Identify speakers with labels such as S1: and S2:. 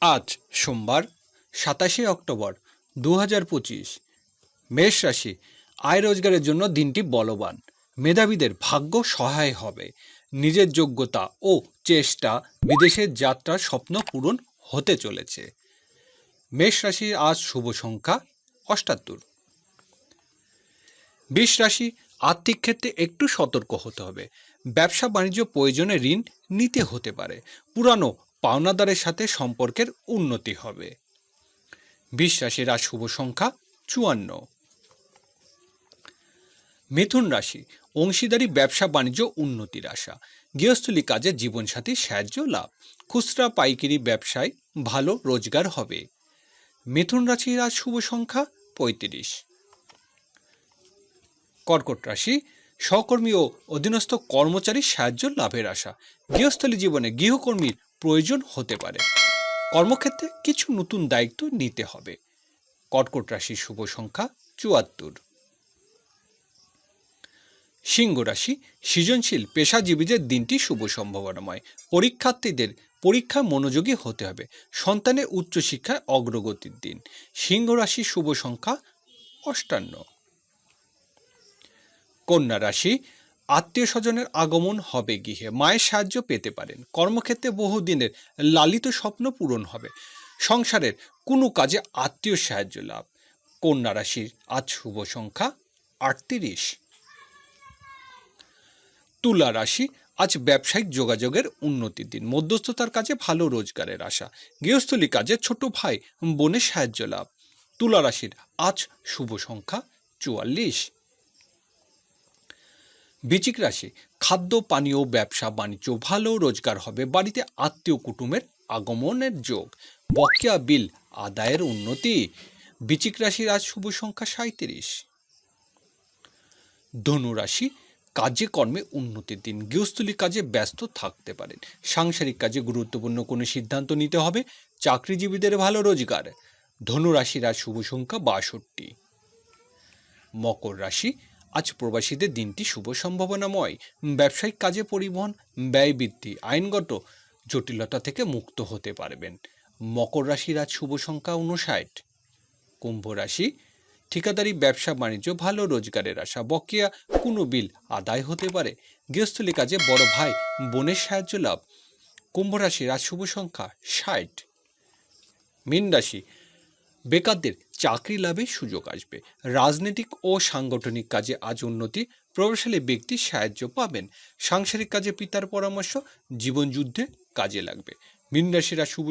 S1: আজ সোমবার, সাতাশে অক্টোবর দু হাজার পঁচিশ। মেষ রাশি, আয় রোজগারের জন্য দিনটি বলবান। মেধাবীদের ভাগ্য সহায় হবে। নিজের যোগ্যতা ও চেষ্টা বিদেশের যাত্রার স্বপ্ন পূরণ হতে চলেছে। মেষ রাশির আজ শুভ সংখ্যা অষ্টাত্তর। বিষ রাশি, আর্থিক ক্ষেত্রে একটু সতর্ক হতে হবে। ব্যবসা বাণিজ্য প্রয়োজনে ঋণ নিতে হতে পারে। পুরানো পাওনাদারের সাথে সম্পর্কের উন্নতি হবে। রাশির আজ শুভ সংখ্যা চুয়ান্ন। মিথুন রাশি, অংশীদারি, ব্যবসা, বাণিজ্য, উন্নতির আশা। গৃহস্থলী কাজে জীবনসাথী, সাহায্য, লাভ। খুচরা, পাইকারি ব্যবসায় ভালো রোজগার হবে। মিথুন রাশির আজ শুভ সংখ্যা পঁয়ত্রিশ। কর্কট রাশি, সহকর্মী ও অধীনস্থ কর্মচারীর সাহায্য, লাভের আশা। গৃহস্থলী জীবনে গৃহকর্মীর প্রয়োজন হতে পারে। কর্মক্ষেত্রে কিছু নতুন দায়িত্ব নিতে হবে। কর্কট রাশির শুভ সংখ্যা চুয়াত্তর। সিংহ রাশি, সৃজনশীল, পেশাজীবীদের দিনটি শুভ সম্ভাবনাময়। পরীক্ষার্থীদের পরীক্ষায় মনোযোগী হতে হবে। সন্তানের উচ্চশিক্ষায় অগ্রগতির দিন। সিংহ রাশির শুভ সংখ্যা অষ্টান্ন। কন্যা রাশি আত্মীয় স্বজনের আগমন হবে গৃহে, মায়ের সাহায্য পেতে পারেন। কর্মক্ষেত্রে বহুদিনের লালিত স্বপ্ন পূরণ হবে। সংসারের কোনো কাজে আত্মীয় সাহায্য লাভ। কন্যা রাশির আজ শুভ সংখ্যা আটত্রিশ। তুলা রাশি আজ ব্যবসায়িক যোগাযোগের উন্নতির দিন। মধ্যস্থতার কাজে ভালো রোজগারের আশা। গৃহস্থলী কাজে ছোট ভাই বোনের সাহায্য লাভ। তুলা রাশির আজ শুভ সংখ্যা চুয়াল্লিশ। বৃচিক রাশি, খাদ্য, পানীয়, ব্যবসা, বাণিজ্য, ভালো রোজগার হবে, বাড়িতে আত্মীয় কুটুমের আগমনের যোগ, বকেয়া বিল, আদায়ের উন্নতি। বৃচিক রাশির আজ শুভ সংখ্যা সাঁত্রিশ ধনু রাশি, কাজে, কর্মে উন্নতির দিন, গৃহস্থলী কাজে ব্যস্ত থাকতে পারেন। সাংসারিক কাজে গুরুত্বপূর্ণ কোনো সিদ্ধান্ত নিতে হবে, চাকরিজীবীদের ভালো রোজগার। ধনু রাশির আজ শুভ সংখ্যা বাষট্টি। মকর রাশি আজ প্রবাসীদের দিনটি শুভ সম্ভাবনাময়। ব্যবসায়িক কাজে পরিবহন, ব্যয় বৃদ্ধি, আইনগত জটিলতা থেকে মুক্ত হতে পারবেন। মকর রাশির আজ শুভ সংখ্যা উনষাট কুম্ভ রাশি, ঠিকাদারি, ব্যবসা, বাণিজ্য, ভালো রোজগারের আশা, বকেয়া কোনো বিল আদায় হতে পারে। গৃহস্থলী কাজে বড় ভাই, বোনের সাহায্য লাভ। কুম্ভ রাশির আজ শুভ সংখ্যা ষাট। মীন রাশি, বেকারদের চাকরি লাভের সুযোগ আসবে। রাজনৈতিক ও সাংগঠনিক কাজে আজ উন্নতি, প্রভাবশালী ব্যক্তি সাহায্য পাবেন। সাংসারিক কাজে পিতার পরামর্শ, জীবনযুদ্ধে কাজে লাগবে। মীন রাশিরা শুভ